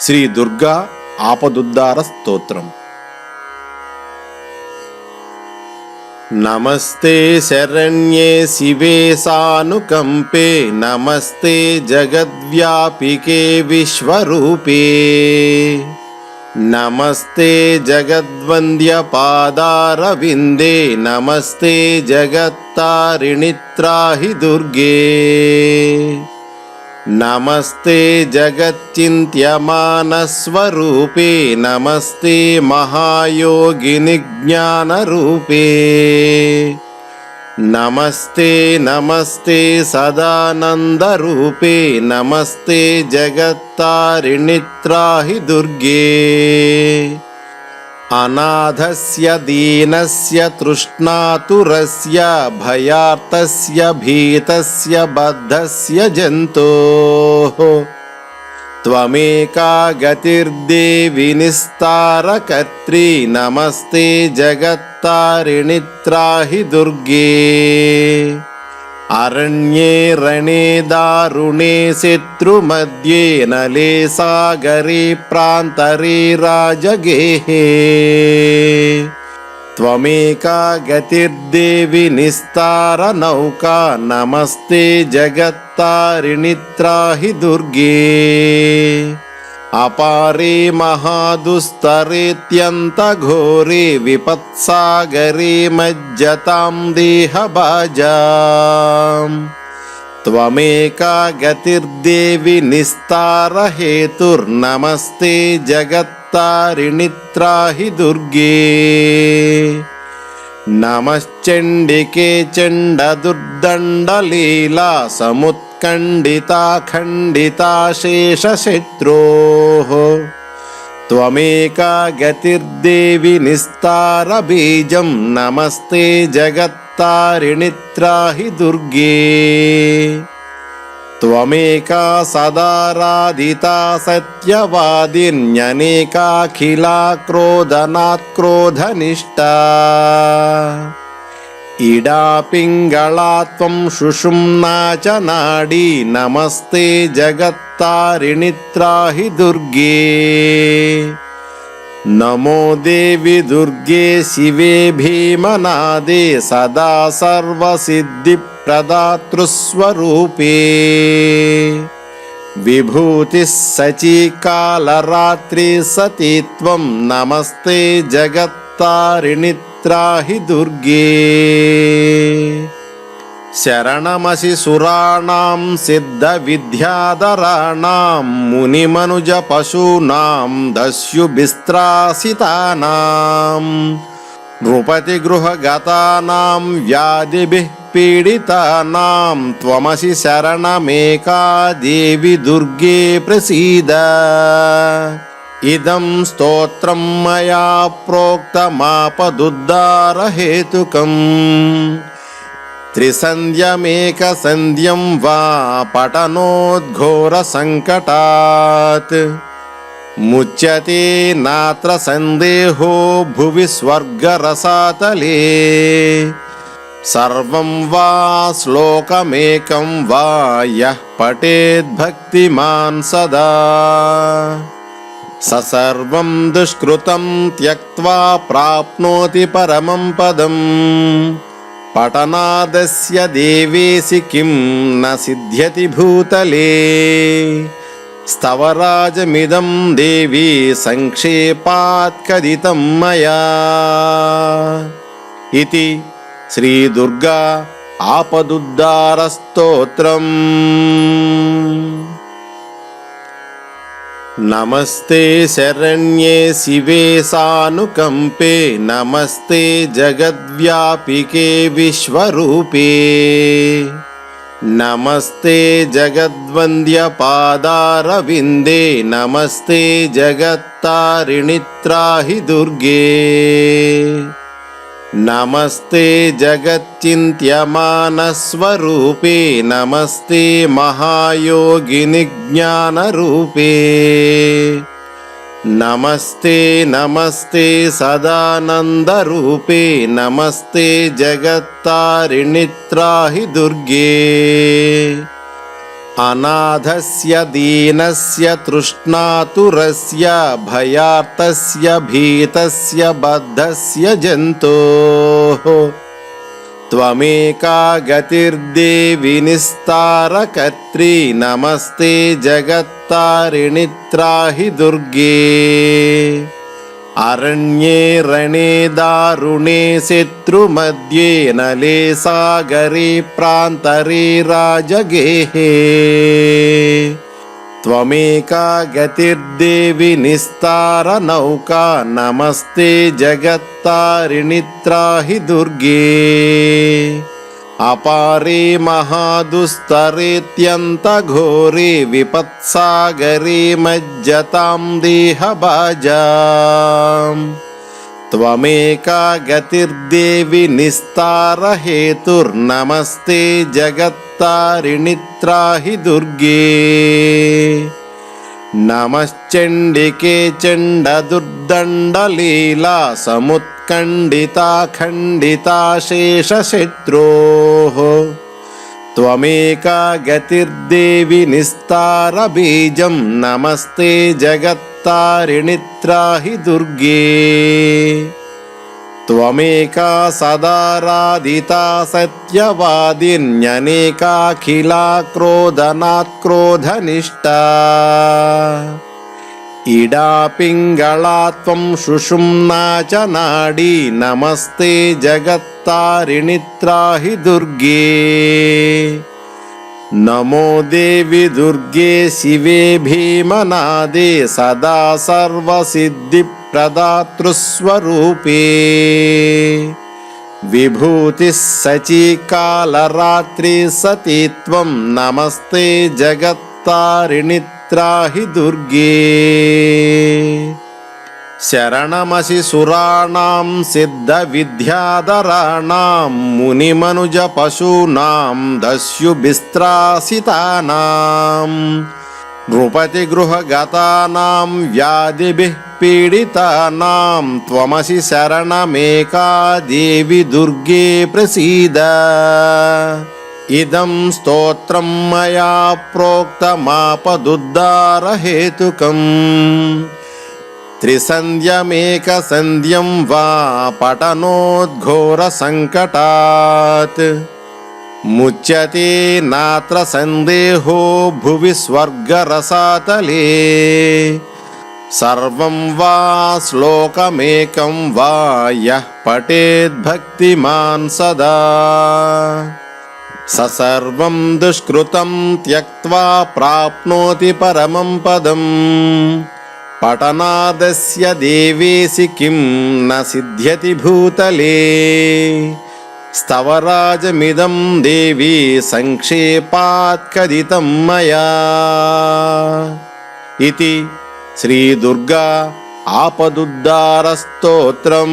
శ్రీ దుర్గా ఆపదుద్దార స్తోత్రం. నమస్తే శరణ్యే శివే సానుకంపే నమస్తే జగద్వ్యాపికే విశ్వరూపే. నమస్తే జగద్వంద్య పాదారవిందే నమస్తే జగత్తారిణిత్రాహి దుర్గే నమస్తే జగచ్చింత్యమానస్వరూపే నమస్తే మహాయోగిని జ్ఞానరూపే. నమస్తే నమస్తే సదానందరూపే నమస్తే జగత్తారిణిత్రాహి దుర్గే. अनाथस्य दीनस्य तृष्णातुरस्य भयार्तस्य भीतस्य बद्धस्य जन्तोः त्वमेका गतिर्देवि निस्तारकर्त्री नमस्ते जगत्तारिणित्रा हि दुर्गे అరణ్యే రణే దారుణే శత్రుమధ్యే నలే సాగరే ప్రాంతరే రాజగేహే. త్వమేకా గతిర్దేవి నిస్తార నౌకా నమస్తే జగత్తారిణిత్రాహి దుర్గే. అపారే మహాదుస్తరేత్యంతఘోరే విపత్సాగరే మజ్జతాం దేహభాజాం. త్వమేకా గతిర్దేవి నిస్తారహేతుర్నమస్తే జగత్తారిణిత్రాహి దుర్గే. నమశ్చండికే చండదుర్దండలీలా खण्डिता खण्डिता शेषशत्रोः त्वमेका गतिर्देवि निस्तारबीजं नमस्ते जगत्तारिणित्राहि दुर्गे त्वमेका सदा राधिता सत्यवादिन्यनेकाखिला क्रोधनात् क्रोधनिष्ठा इडा पिङ्गळा त्वं सुषुम्ना च नाडी नमस्ते जगत्तारिणित्राहि दुर्गे नमो देवि दुर्गे शिवे भीमनादे सदा सर्वसिद्धिप्रदातृस्वरूपे विभूतिः सचीकालरात्रि सती त्वं नमस्ते जगत्तारिणित्राहि दुर्गे శరణమసి సురాణం సిద్ధ విద్యాధరాణం మునిమనుజ పశూనాం దస్యుభిస్త్రాసితానాం నృపతి గృహగతానాం వ్యాధిభిః పీడితానాం త్వమసి శరణమేకా దేవి దుర్గే ప్రసీద ఇదం స్తోత్రం మయా ప్రోక్తమాపదుద్దారహేతుకం त्रिसन्ध्यमेकसन्ध्यं वा पठनोद्घोरसङ्कटात् मुच्यते नात्र सन्देहो भुवि स्वर्गरसातले सर्वं वा श्लोकमेकं वा यः पठेद्भक्तिमान् सदा సర్వం దుష్కృతం త్యక్వా ప్రాప్నోతి పరమం పదం. పఠనాదస్య దేవేసి కిం న సిద్ధ్యతి భూతలే. స్తవరాజమిదం దేవీ సంక్షేపాత్కదితం మయా. ఇది శ్రీదుర్గా ఆపదుద్దారస్తోత్రం. नमस्ते शरण्ये शिवे सानुकम्पे नमस्ते जगद्व्यापिके विश्वरूपे। नमस्ते जगद्वन्द्यपादारविन्दे नमस्ते जगत्तारिणित्राहि दुर्गे नमस्ते जगच्चिन्त्यमानस्वरूपे नमस्ते महायोगिनिज्ञानरूपे। नमस्ते नमस्ते सदानन्दरूपे नमस्ते जगत्तारिणित्राहि दुर्गे సదానందరూపే నమస్తే జగత్తారిణిత్రాహి దుర్గే अनाथस्य दीनस्य तृष्णातुरस्य भयार्तस्य भीतस्य बद्धस्य जन्तोः त्वमेका गतिर्देवि निस्तारकर्त्री नमस्ते जगत्तारिणि त्राहि दुर्गे अरण्ये रणे दारुणे शत्रुमध्ये नले सागरे प्रान्तरे राजगेहे त्वमेका गतिर्देवि निस्तारनौका नमस्ते जगत्तारिणि त्राहि दुर्गे अपारे महादुस्तरेत्यन्तघोरे विपत्सागरे मज्जतां देहबाजाम् త్వమేకా గతిర్దేవి నిస్తారహేతుర్నమస్తే జగత్తారిణిత్రాహి దుర్గే నమశ్చండికే చండదుర్దండలీలా సముత్కండితా ఖండితా శేషశత్రో త్వమేకా గతిర్దేవి నిస్తారబీజం నమస్తే జగత్ जगत्तारिणि त्राहि दुर्गे त्वमेका सदा राधिता सत्यवादिन्यनेकाखिला क्रोधनात् क्रोधनिष्ठा इडा पिङ्गळा त्वं सुषुम्ना च नाडी नमस्ते जगत्तारिणि त्राहि दुर्गे నమో దేవి దుర్గే శివే భీమనాదే సదా సర్వసిద్ధి ప్రదాతృస్వరూపే. విభూతి సచీకాలరాత్రి సతీత్వం నమస్తే జగత్తారిణిత్రాహి దుర్గే. శరణమసి సురాణం సిద్ధ విద్యాధరాణం మునిమనుజ పశూనాం దస్యుభిస్త్రాసితానాం. నృపతి గృహగతానాం వ్యాధిభిః పీడితానాం త్వమసి శరణమేకా దేవి దుర్గే ప్రసీద. ఇదం స్తోత్రం మయా ప్రోక్తమాపదుద్దారహేతుకం. त्रिसन्ध्यमेकसन्ध्यं वा पठनोद्घोरसङ्कटात् मुच्यते नात्र सन्देहो भुवि स्वर्गरसातले सर्वं वा श्लोकमेकं वा यः पठेद्भक्तिमान् सदा स सर्वं दुष्कृतं त्यक्त्वा प्राप्नोति परमं पदम् పఠనాదస్య దేవేసి కిం న సిద్ధ్యతి భూతలే. స్తవరాజమిదం దేవి సంక్షేపాత్కదితం మయా. ఇది శ్రీదుర్గా ఆపదుద్దారస్తోత్రం.